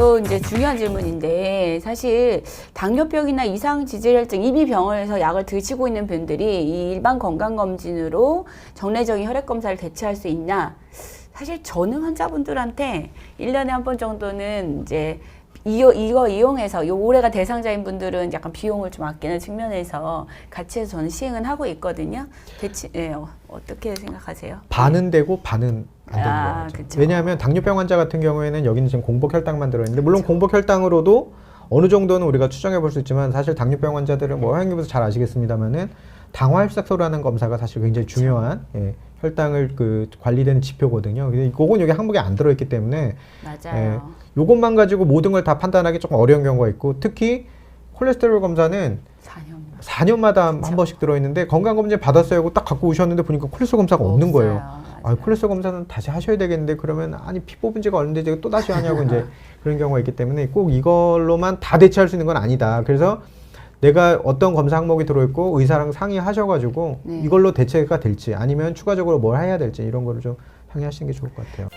또 이제 중요한 질문인데 사실 당뇨병이나 이상 지질혈증 이미 병원에서 약을 드시고 있는 분들이 이 일반 건강 검진으로 정례적인 혈액 검사를 대체할 수 있냐? 사실 저는 환자분들한테 일년에 한 번 정도는 이제 이거, 이거 이용해서 요 올해가 대상자인 분들은 약간 비용을 좀 아끼는 측면에서 같이 해서 저는 시행은 하고 있거든요. 대체 예, 어, 어떻게 생각하세요? 반은 되고 반은 안 되는 아, 거죠. 그쵸. 왜냐하면 당뇨병 환자 같은 경우에는 여기는 지금 공복 혈당만 들어있는데 물론 공복 혈당으로도 어느 정도는 우리가 추정해 볼 수 있지만 사실 당뇨병 환자들은 뭐 형님께서 잘 아시겠습니다만은 당화혈색소라는 검사가 사실 굉장히 중요한 예, 혈당을 그 관리되는 지표거든요. 근데 이건 여기 항목에 안 들어있기 때문에 맞아요. 이것만 가지고 모든 걸 다 판단하기 조금 어려운 경우가 있고 특히 콜레스테롤 검사는 4년 4년마다 한 번씩 들어있는데 건강검진 받았어요 하고 딱 갖고 오셨는데 보니까 콜레스테롤 검사가 없는 거예요. 아, 콜레스테롤 검사는 다시 하셔야 되겠는데 그러면 아니 피 뽑은 지가 얼는데 제가 또 다시 하냐고 이제 그런 경우가 있기 때문에 꼭 이걸로만 다 대체할 수 있는 건 아니다. 그래서 내가 어떤 검사 항목이 들어있고 의사랑 상의하셔가지고 네. 이걸로 대체가 될지 아니면 추가적으로 뭘 해야 될지 이런 거를 좀 상의하시는 게 좋을 것 같아요.